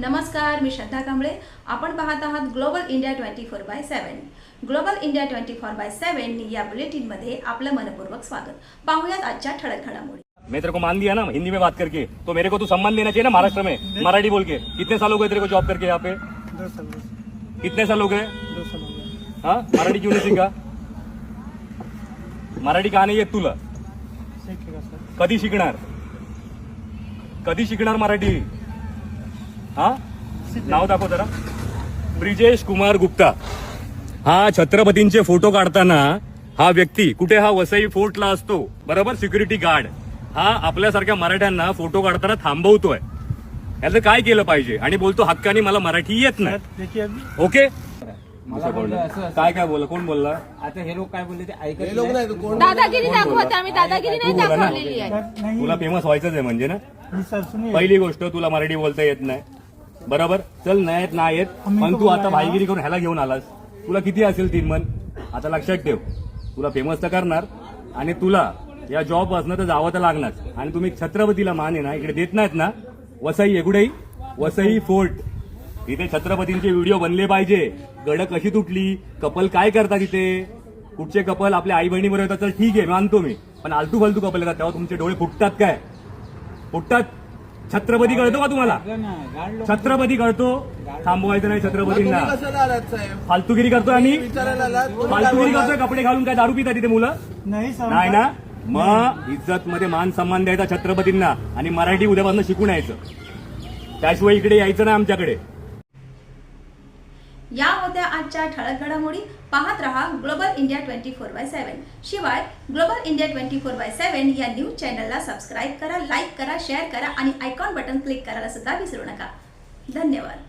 नमस्कार मी श्रद्धा कांबळे. आपण पाहत आहात global India twenty four by seven global India twenty four by seven या बुलेटिनमध्ये आपलं मनपूर्वक स्वागत. पाहुयात आजच्या ठळक घडामोडी. मैं तेरे को मान दिया ना हिंदी में बात करके। तो मेरे को तू सम्मान देना चाहिए ना महाराष्ट्र में। मराठी बोल के। कितने साल हो गए तेरे को जॉब करके यहाँ पे? दो साल कितने साल हो गए? दो साल हो हाँ? मराठी क्यों नहीं सीखा? मराठी का नाही येत तुला कधी शिकणार? कधी शिकणार मराठी? हा? नाव दाखव जरा. ब्रिजेश कुमार गुप्ता. हा छत्रपतींचे फोटो काढताना हा व्यक्ती कुठे हा वसई फोर्टला असतो बरोबर? Security guard. हा आपल्यासारख्या मराठ्यांना फोटो काढताना थांबवतोय. याचं काय केलं पाहिजे? आणि बोलतो हक्कानी मला मराठी येत नाही. ओके. काय काय बोल कोण बोलला? आता हे लोक काय बोलले ते ऐकत नाही. दादागिरी दाखवते आम्ही दादागिरी नाही तू बोला ना. दाखवलेली आहे. सर नहीं तुला फेमस व्हायचंच आहे म्हणजे ना? पहिली गोष्ट तुला मराठी बोलता येत नाही. बरोबर? चल नाही येत नाही येत पण तू आता भाईगिरी करून ह्याला घेऊन आलास. तुला किती असेल तीन मन? आता लक्षात ठेव. तुला फेमस तर करणार. आणि तुला या जॉब असणं तर जावं तर लागणार. आणि तुम्ही छत्रपतीला मान आहे ना इकडे देत नाहीत ना. वसई एकुडे वसई फोर्ट. इथे छत्रपतींचे व्हिडिओ बनले पाहिजे. गड कशी तुटली? कपल काय करतात इथे? कुठचे कपल? आपल्या आई बहिणी बरोबर येतात तर ठीक आहे मानतो मी. पण आलतू फालतू कपल येतात तेव्हा तुमचे डोळे फुटतात काय? फुटतात? छत्रपती कळतो का तुम्हाला? ना, छत्रपती कळतो. थांबवायचं नाही छत्रपतींना. फालतुगिरी करतोय आम्ही. फालतुगिरी करतोय कपडे घालून काय दारू पितात तिथे मुलं? नहीं सर. नाही ना? मग इज्जत मध्ये मान सन्मान द्यायचा छत्रपतींना आणि मराठी उद्यापासून शिकून यायचं. त्याशिवाय इकडे यायचं नाही आमच्याकडे. या होत्या आजच्या ठळक घडामोडी. पाहत रहा global India twenty four by seven शिवाय global India twenty four by seven या न्यूज चॅनलला सबस्क्राईब करा लाईक करा शेअर करा आणि आयकॉन बटन क्लिक करायला सुद्धा विसरू नका. धन्यवाद.